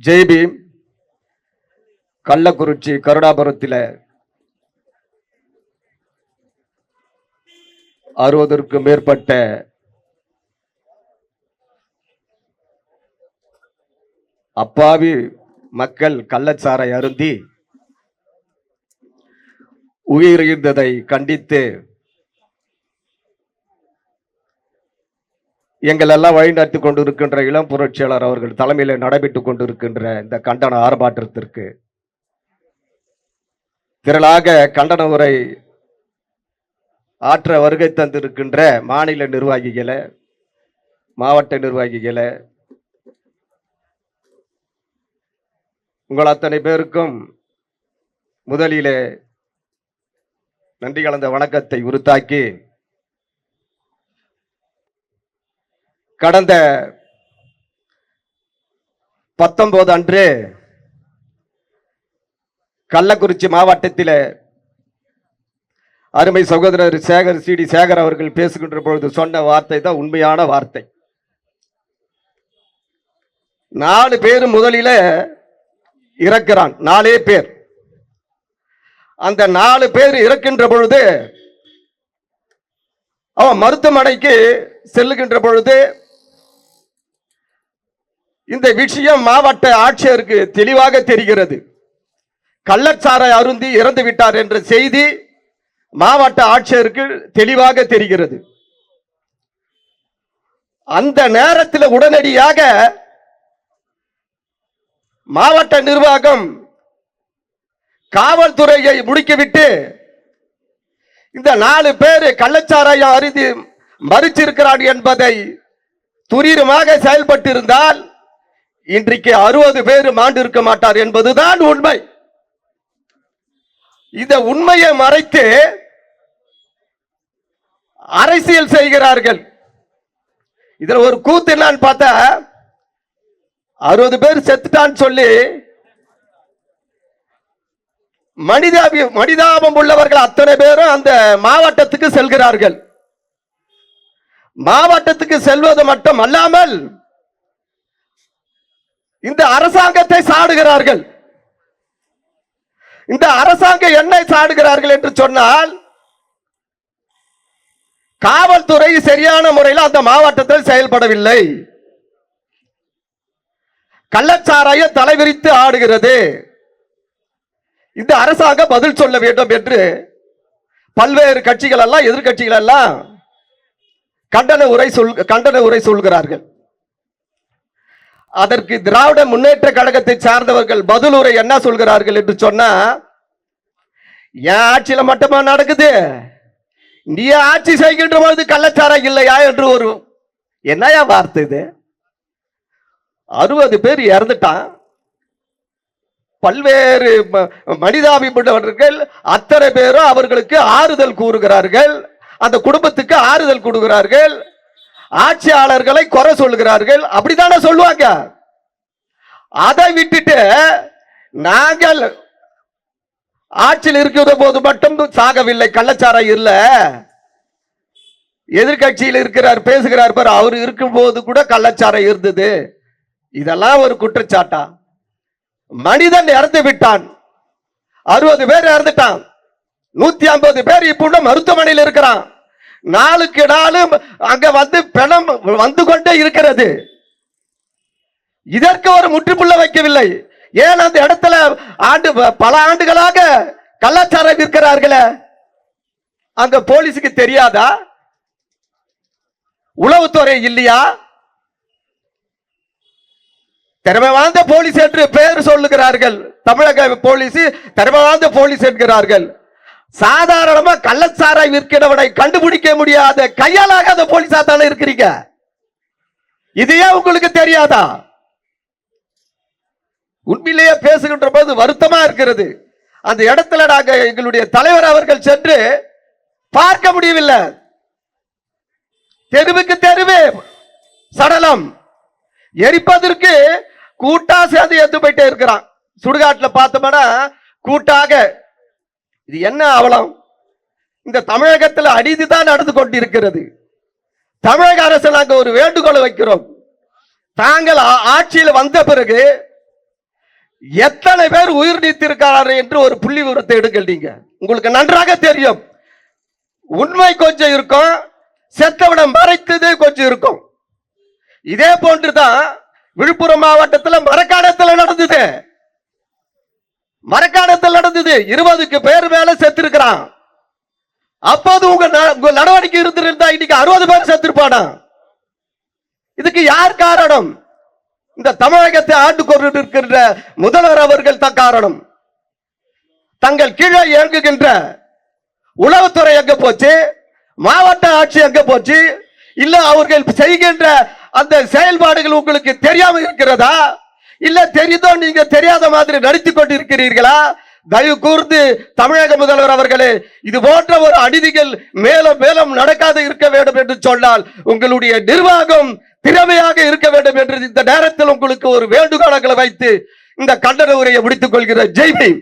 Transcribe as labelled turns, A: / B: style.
A: ஜெய்பீம் கள்ளக்குறிச்சி கருடாபுரத்தில் அறுபதற்கும் மேற்பட்ட அப்பாவி மக்கள் கள்ளச்சாரை அருந்தி உயிரிழந்ததை கண்டித்து எங்களெல்லாம் வழிநடத்தி கொண்டு இருக்கின்ற இளம் புரட்சியாளர் அவர்கள் தலைமையில் நடைபெற்றுக் கொண்டிருக்கின்ற இந்த கண்டன ஆர்ப்பாட்டத்திற்கு திரளாக கண்டன உரை ஆற்ற வருகை தந்திருக்கின்ற மாநில நிர்வாகிகளை மாவட்ட நிர்வாகிகளை உங்கள் அத்தனை பேருக்கும் முதலிலே நன்றி கலந்த வணக்கத்தை உருத்தாக்கி கடந்த பத்தொன்பது அன்று கள்ளக்குறிச்சி மாவட்டத்தில் அருமை சகோதரர் சேகர் சிடி சேகர் அவர்கள் பேசுகின்ற பொழுது சொன்ன வார்த்தை தான் உண்மையான வார்த்தை. நாலு பேர் முதலில இறக்கிறான் நாலே பேர். அந்த நாலு பேர் இறக்கின்ற பொழுது அவன் மருத்துவமனைக்கு செல்லுகின்ற பொழுது இந்த விஷயம் மாவட்ட ஆட்சியருக்கு தெளிவாக தெரிகிறது. கள்ளச்சாரை அருந்தி இறந்து விட்டார் என்ற செய்தி மாவட்ட ஆட்சியருக்கு தெளிவாக தெரிகிறது. அந்த நேரத்தில் உடனடியாக மாவட்ட நிர்வாகம் காவல்துறையை முடுக்கிவிட்டு இந்த நாலு பேர் கள்ளச்சாராயம் அருந்தி மறிச்சிருக்கிறார் என்பதை துரிதமாக செயல்பட்டிருந்தால் இன்றைக்கு அறுபது பேர் மாண்டு இருக்க மாட்டார் என்பதுதான் உண்மை. இந்த உண்மையை மறைத்து அரசியல் செய்கிறார்கள். இதுல ஒரு கூத்து என்னன்னு பார்த்தா அறுபது பேர் செத்துட்டான்னு சொல்லி மனிதாபி மனிதாபம் உள்ளவர்கள் அத்தனை பேரும் அந்த மாவட்டத்துக்கு செல்கிறார்கள். மாவட்டத்துக்கு செல்வது மட்டும் அல்லாமல் இந்த அரசாங்கத்தை சாடுகிறார்கள். இந்த அரசாங்கம் என்னை சாடுகிறார்கள் என்று சொன்னால் காவல்துறை சரியான முறையில் அந்த மாவட்டத்தில் செயல்படவில்லை. கள்ளச்சாராய தலைவிரித்து ஆடுகிறது. இந்த அரசாங்கம் பதில் சொல்ல வேண்டும் என்று பல்வேறு கட்சிகள் எல்லாம் எதிர்கட்சிகள் எல்லாம் கண்டன உரை சொல் கண்டன உரை சொல்கிறார்கள். அதற்கு திராவிட முன்னேற்ற கழகத்தை சார்ந்தவர்கள் பதில் உரை என்ன சொல்கிறார்கள் என்று சொன்னா என் ஆட்சியில மட்டுமா நடக்குது? நீ ஆட்சி செய்கின்ற பொழுது கள்ளச்சாரம் இல்லையா? என்று ஒரு என்னையா வார்த்தை இது? அறுபது பேர் இறந்துட்டான். பல்வேறு ம- மனிதாபிப்பட்டவர்கள் அத்தனை பேரும் அவர்களுக்கு ஆறுதல் கூறுகிறார்கள். அந்த குடும்பத்துக்கு ஆறுதல் கொடுக்கிறார்கள் ஆட்சியாளர்களை குறை சொல்லுகிறார்கள். அப்படித்தானே சொல்லுவாங்க. அதை விட்டுட்டு நாங்கள் ஆட்சியில் இருக்கிற போது மட்டும் சாகவில்லை. கள்ளச்சாரம் இல்லை. எதிர்கட்சியில் இருக்கிறார் பேசுகிறார் பார் அவர் இருக்கும்போது கூட கள்ளச்சாரம் இருந்தது. இதெல்லாம் ஒரு குற்றச்சாட்டா? மனிதன் இறந்து விட்டான். அறுபது பேர் இறந்துட்டான். நூத்தி ஐம்பது பேர் இப்போ மருத்துவமனையில் இருக்கிறான். நாளுக்கு நாளும் அங்க வந்து பிணம் வந்து கொண்டே இருக்கிறது. இதற்கு ஒரு முற்றுப்புள்ள வைக்கவில்லை. ஏன் அந்த இடத்துல ஆண்டு பல ஆண்டுகளாக கள்ளச்சாரம் இருக்கிறார்களே அங்க போலீஸுக்கு தெரியாதா? உளவுத்துறை இல்லையா? திறமை வாழ்ந்த போலீஸ் என்று பெயர் சொல்லுகிறார்கள். தமிழக போலீஸ் திறமை வாழ்ந்த போலீஸ் என்கிறார்கள். சாதாரணமா கள்ளச்சாராய் விற்கிறவனை கண்டுபிடிக்க முடியாத கையாலாகாத போலீஸா தானே இருக்கிறீங்க? இதையே உங்களுக்கு தெரியாதா? உண்மையிலேயே பேசுகின்ற போது வருத்தமா இருக்கிறது. அந்த இடத்துல நாங்க எங்களுடைய தலைவர் அவர்கள் சென்று பார்க்க முடியவில்லை. தெருவுக்கு தெருவு சடலம். எரிப்பதற்கு கூட்டா சேர்ந்து எடுத்து போயிட்டே இருக்கிறான். சுடுகாட்டில் பார்த்தோம்னா கூட்டாக இது என்ன அவலம்? இந்த தமிழகத்தில் அநீதிதான் நடந்து கொண்டிருக்கிறது. தமிழக அரசு நாங்கள் ஒரு வேண்டுகோளை வைக்கிறோம். தாங்கள் ஆட்சியில் வந்த பிறகு எத்தனை பேர் உயிர் நீத்திருக்கிறார்கள் என்று ஒரு புள்ளி விவரத்தை எடுங்கள் நீங்க. உங்களுக்கு நன்றாக தெரியும். உண்மை கொஞ்சம் இருக்கும். செத்தவிடம் மறைத்தது கொஞ்சம் இருக்கும். இதே போன்றுதான் விழுப்புரம் மாவட்டத்தில் மரக்காணத்துல நடந்தது. மரக்காணத்தில் நடந்தது. இருபதுக்கு பேர் மேல செத்திருக்கிறான். அப்போது உங்க ந- உங்க நடவடிக்கை இருந்திருந்தா இன்னைக்கு அறுபது பேர் செத்திருப்பானா? இதுக்கு யார் காரணம்? இந்த தமிழகத்தை ஆண்டு கொண்டு இருக்கின்ற முதல்வர் அவர்கள் தான் காரணம். தங்கள் கீழே இயங்குகின்ற உளவுத்துறை எங்க போச்சு? மாவட்ட ஆட்சி எங்க போச்சு? இல்ல அவர்கள் செய்கின்ற அந்த செயல்பாடுகள் உங்களுக்கு தெரியாமல் இருக்கிறதா? இல்ல தெரிந்தோ நீங்க தெரியாத மாதிரி நடித்து கொண்டிருக்கிறீர்களா? தயவு கூர்ந்து தமிழக முதல்வர் அவர்களே இது போன்ற ஒரு அநீதிகள் மேலும் மேலும் நடக்காது இருக்க வேண்டும் என்று சொன்னால் உங்களுடைய நிர்வாகம் திறமையாக இருக்க வேண்டும் என்று இந்த நேரத்தில் உங்களுக்கு ஒரு வேண்டுகோளங்களை வைத்து இந்த கண்டன உரையை முடித்துக் கொள்கிற ஜெய்பீம்